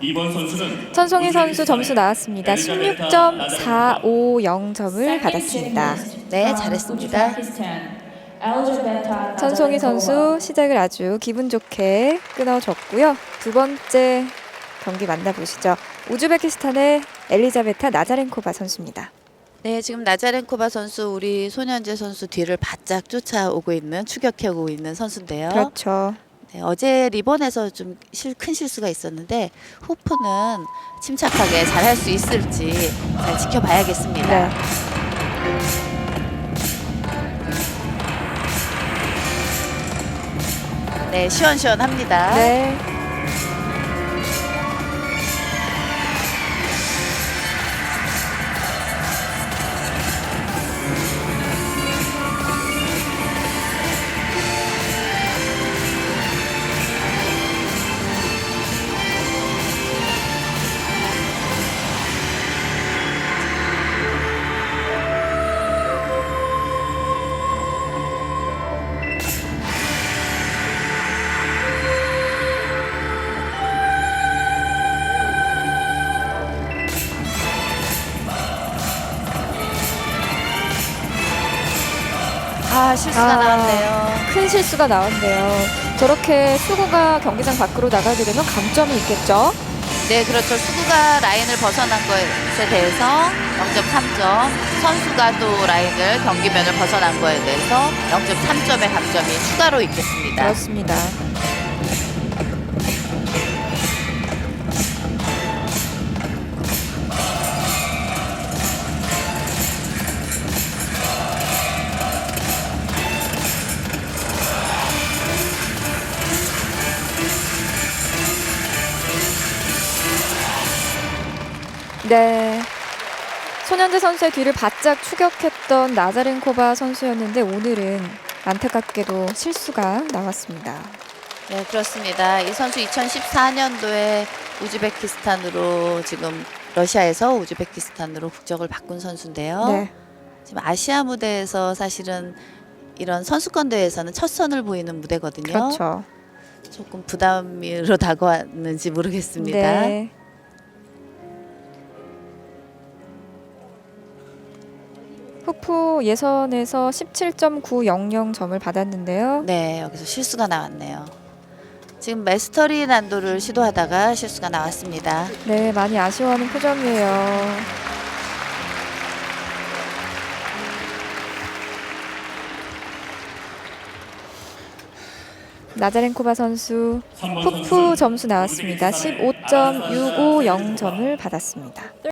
이번 선수는 천송희 선수 점수 나왔습니다. 16.450점을 받았습니다. 네, 잘했습니다. 천송희 선수 시작을 아주 기분 좋게 끊어줬고요. 두 번째 경기 만나보시죠. 우즈베키스탄의 엘리자베타 나자렌코바 선수입니다. 네, 지금 나자렌코바 선수 우리 소년재 선수 뒤를 바짝 쫓아오고 있는 추격해오고 있는 선수인데요. 그렇죠. 네, 어제 리본에서 좀 큰 실수가 있었는데 호프는 침착하게 잘 할 수 있을지 잘 지켜봐야겠습니다. 네. 네, 시원시원합니다. 네. 아, 실수가 아. 나왔네요. 큰 실수가 나왔네요. 저렇게 수구가 경기장 밖으로 나가게 되면 강점이 있겠죠? 네, 그렇죠. 수구가 라인을 벗어난 것에 대해서 0.3점, 선수가 또 라인을 경기면을 벗어난 거에 대해서 0.3점의 감점이 추가로 있겠습니다. 그렇습니다. 네. 손현재 선수의 뒤를 바짝 추격했던 나자렌코바 선수였는데 오늘은 안타깝게도 실수가 나왔습니다. 네, 그렇습니다. 이 선수 2014년도에 우즈베키스탄으로 지금 러시아에서 우즈베키스탄으로 국적을 바꾼 선수인데요. 네. 지금 아시아 무대에서 사실은 이런 선수권 대회에서는 첫 선을 보이는 무대거든요. 그렇죠. 조금 부담으로 다가왔는지 모르겠습니다. 네. 후프 예선에서 17.900점을 받았는데요. 네, 여기서 실수가 나왔네요. 지금 메스터리 난도를 시도하다가 실수가 나왔습니다. 네, 많이 아쉬워하는 표정이에요. 나자렌코바 선수 선수는 점수 나왔습니다. 우즈베키스탄의 15.650점을 받았습니다.